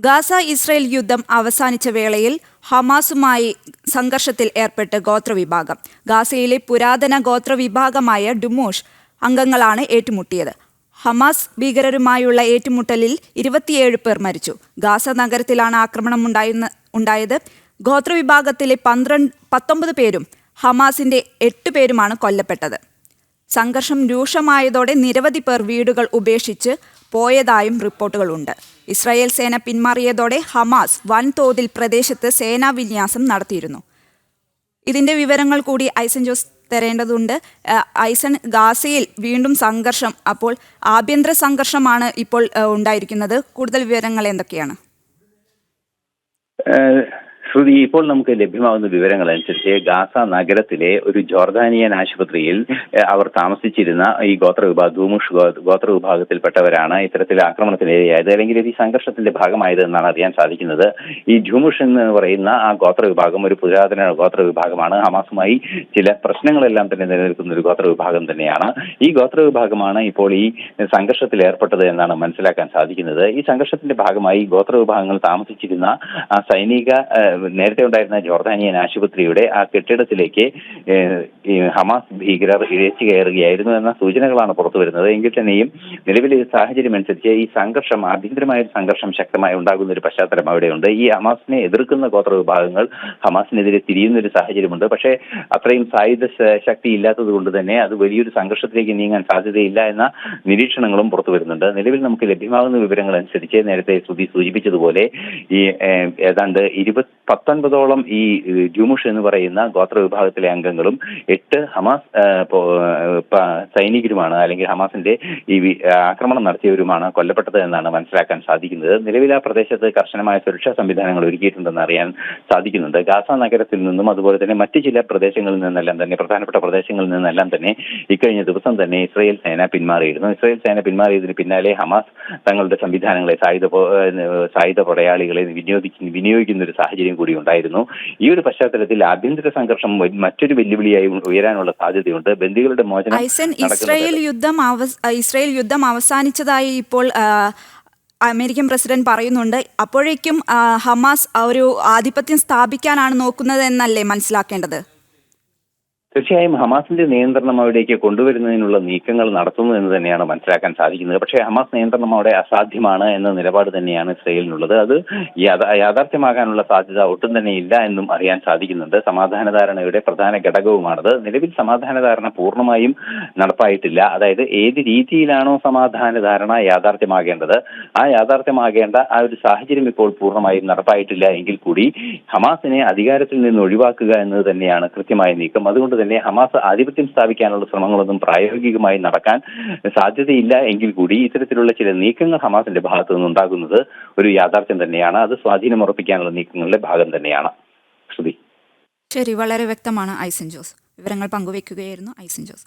Gaza Israel യുദ്ധം അവസാനിച്ച വേളയിൽ ഹമാസുമായി സംഘർഷത്തിൽ ഏർപ്പെട്ട് ഗോത്രവിഭാഗം. ഗാസയിലെ പുരാതന ഗോത്രവിഭാഗമായ ഡുമോഷ് അംഗങ്ങളാണ് ഏറ്റുമുട്ടിയത്. ഹമാസ് ഭീകരരുമായുള്ള ഏറ്റുമുട്ടലിൽ ഇരുപത്തിയേഴ് പേർ മരിച്ചു. ഗാസ നഗരത്തിലാണ് ആക്രമണം ഉണ്ടായിരുന്ന ഉണ്ടായത്. ഗോത്രവിഭാഗത്തിലെ പന്ത്രണ്ട് പത്തൊമ്പത് പേരും ഹമാസിന്റെ എട്ട് പേരുമാണ് കൊല്ലപ്പെട്ടത്. സംഘർഷം രൂക്ഷമായതോടെ നിരവധി പേർ വീടുകൾ ഉപേക്ഷിച്ച് പോയതായും റിപ്പോർട്ടുകളുണ്ട്. ഇസ്രായേൽ സേന പിന്മാറിയതോടെ ഹമാസ് വൻതോതിൽ പ്രദേശത്ത് സേനാ വിന്യാസം നടത്തിയിരുന്നു. ഇതിന്റെ വിവരങ്ങൾ കൂടി ഐസൻ ജോസ് തരേണ്ടതുണ്ട്. ഐസൺ ഗാസയിൽ വീണ്ടും സംഘർഷം. അപ്പോൾ ആഭ്യന്തര സംഘർഷമാണ് ഇപ്പോൾ ഉണ്ടായിരിക്കുന്നത്. കൂടുതൽ വിവരങ്ങൾ എന്തൊക്കെയാണ്? ശ്രുതി ഇപ്പോൾ നമുക്ക് ലഭ്യമാകുന്ന വിവരങ്ങൾ അനുസരിച്ച് ഗാസ നഗരത്തിലെ ഒരു ജോർദാനിയൻ ആശുപത്രിയിൽ അവർ താമസിച്ചിരുന്ന ഈ ഗോത്ര വിഭാഗം ധൂമുഷ് ഗോ- ഗോത്ര വിഭാഗത്തിൽപ്പെട്ടവരാണ് ഇത്തരത്തിൽ ആക്രമണത്തിനിരയായത് അല്ലെങ്കിൽ ഈ സംഘർഷത്തിന്റെ ഭാഗമായത് എന്നാണ് അറിയാൻ സാധിക്കുന്നത്. ഈ ധൂമുഷ് എന്ന് പറയുന്ന ആ ഗോത്ര വിഭാഗം ഒരു പുരാതന ഗോത്ര വിഭാഗമാണ്. ഹമാസുമായി ചില പ്രശ്നങ്ങളെല്ലാം തന്നെ നിലനിൽക്കുന്ന ഒരു ഗോത്ര വിഭാഗം തന്നെയാണ്. ഈ ഗോത്ര വിഭാഗമാണ് ഇപ്പോൾ ഈ സംഘർഷത്തിൽ ഏർപ്പെട്ടത് എന്നാണ് മനസ്സിലാക്കാൻ സാധിക്കുന്നത്. ഈ സംഘർഷത്തിന്റെ ഭാഗമായി ഗോത്ര വിഭാഗങ്ങൾ താമസിച്ചിരുന്ന സൈനിക നേരത്തെ ഉണ്ടായിരുന്ന ജോർദാനിയൻ ആശുപത്രിയുടെ ആ കെട്ടിടത്തിലേക്ക് ഹമാസ് ഭീകരർ ഇഴച്ചു കയറുകയായിരുന്നു എന്ന സൂചനകളാണ് പുറത്തു വരുന്നത്. എങ്കിൽ തന്നെയും നിലവിലെ സാഹചര്യം അനുസരിച്ച് ഈ സംഘർഷം ആഭ്യന്തരമായ ഒരു സംഘർഷം ശക്തമായി ഉണ്ടാകുന്ന ഒരു പശ്ചാത്തലം അവിടെയുണ്ട്. ഈ ഹമാസിനെ എതിർക്കുന്ന ഗോത്ര വിഭാഗങ്ങൾ ഹമാസിനെതിരെ തിരിയുന്ന ഒരു സാഹചര്യമുണ്ട്. പക്ഷേ അത്രയും സായുധ ശക്തി ഇല്ലാത്തത് കൊണ്ട് തന്നെ അത് വലിയൊരു സംഘർഷത്തിലേക്ക് നീങ്ങാൻ സാധ്യതയില്ല എന്ന നിരീക്ഷണങ്ങളും പുറത്തു വരുന്നുണ്ട്. നിലവിൽ നമുക്ക് ലഭ്യമാകുന്ന വിവരങ്ങൾ അനുസരിച്ച് നേരത്തെ ശ്രുതി സൂചിപ്പിച്ചതുപോലെ ഈ ഏതാണ്ട് ഇരുപത് പത്തൊൻപതോളം ഈ ജുമുഷ് എന്ന് പറയുന്ന ഗോത്ര വിഭാഗത്തിലെ അംഗങ്ങളും എട്ട് ഹമാസ് സൈനികരുമാണ് അല്ലെങ്കിൽ ഹമാസിന്റെ ഈ ആക്രമണം നടത്തിയവരുമാണ് കൊല്ലപ്പെട്ടത് എന്നാണ് മനസ്സിലാക്കാൻ സാധിക്കുന്നത്. നിലവിൽ ആ പ്രദേശത്ത് കർശനമായ സുരക്ഷാ സംവിധാനങ്ങൾ ഒരുക്കിയിട്ടുണ്ടെന്ന് അറിയാൻ സാധിക്കുന്നുണ്ട്. ഗാസ നഗരത്തിൽ നിന്നും അതുപോലെ തന്നെ മറ്റ് ചില പ്രദേശങ്ങളിൽ നിന്നെല്ലാം തന്നെ പ്രധാനപ്പെട്ട പ്രദേശങ്ങളിൽ നിന്നെല്ലാം തന്നെ ഇക്കഴിഞ്ഞ ദിവസം തന്നെ ഇസ്രയേൽ സേന പിന്മാറിയിരുന്നു. ഇസ്രയേൽ സേന പിന്മാറിയതിന് പിന്നാലെ ഹമാസ് തങ്ങളുടെ സംവിധാനങ്ങളെ സായുധ സായുധ പടയാളികളെ വിനിയോഗിക്കുന്ന വിനിയോഗിക്കുന്ന ഒരു സാഹചര്യം കൂടി ഉണ്ടായിരുന്നു. ഈ ഒരു പശ്ചാത്തലത്തിൽ ആഭ്യന്തര സംഘർഷം മറ്റൊരു വെല്ലുവിളിയായി ഉയരാനുള്ള സാധ്യതയുണ്ട്. ബന്ദികളുടെ മോചനം ഇസ്രായേൽ യുദ്ധം ഇസ്രായേൽ യുദ്ധം അവസാനിച്ചതായി ഇപ്പോൾ അമേരിക്കൻ പ്രസിഡന്റ് പറയുന്നുണ്ട്. അപ്പോഴേക്കും ഹമാസ് ഒരു ആധിപത്യം സ്ഥാപിക്കാനാണ് നോക്കുന്നത് എന്നല്ലേ മനസ്സിലാക്കേണ്ടത്? തീർച്ചയായും ഹമാസിന്റെ നിയന്ത്രണം അവിടേക്ക് കൊണ്ടുവരുന്നതിനുള്ള നീക്കങ്ങൾ നടത്തുന്നു എന്ന് തന്നെയാണ് മനസ്സിലാക്കാൻ സാധിക്കുന്നത്. പക്ഷേ ഹമാസ് നിയന്ത്രണം അവിടെ അസാധ്യമാണ് എന്ന നിലപാട് തന്നെയാണ് ഇസ്രയേലിനുള്ളത്. അത് യാഥാർത്ഥ്യമാകാനുള്ള സാധ്യത ഒട്ടും തന്നെ ഇല്ല എന്നും അറിയാൻ സാധിക്കുന്നുണ്ട്. സമാധാന ധാരണയുടെ പ്രധാന ഘടകവുമാണത്. നിലവിൽ സമാധാന ധാരണ പൂർണമായും നടപ്പായിട്ടില്ല. അതായത് ഏത് രീതിയിലാണോ സമാധാന ധാരണ യാഥാർത്ഥ്യമാകേണ്ടത് ആ യാഥാർത്ഥ്യമാകേണ്ട ആ ഒരു സാഹചര്യം ഇപ്പോൾ പൂർണമായും നടപ്പായിട്ടില്ല എങ്കിൽ കൂടി ഹമാസിനെ അധികാരത്തിൽ നിന്ന് ഒഴിവാക്കുക എന്നത് തന്നെയാണ് കൃത്യമായ നീക്കം. അതുകൊണ്ട് തന്നെ ഹമാസ് ആധിപത്യം സ്ഥാപിക്കാനുള്ള ശ്രമങ്ങളൊന്നും പ്രായോഗികമായി നടക്കാൻ സാധ്യതയില്ല എങ്കിൽ കൂടി ഇത്തരത്തിലുള്ള ചില നീക്കങ്ങൾ ഹമാസിന്റെ ഭാഗത്തു നിന്നുണ്ടാകുന്നത് ഒരു യാഥാർത്ഥ്യം തന്നെയാണ്. അത് സ്വാധീനം ഉറപ്പിക്കാനുള്ള നീക്കങ്ങളുടെ ഭാഗം തന്നെയാണ്. ശ്രുതി. ശരി വളരെ വ്യക്തമാണ് ഐസൻ ജോസ്. വിവരങ്ങൾ പങ്കുവയ്ക്കുകയായിരുന്നു ഐസൻ ജോസ്.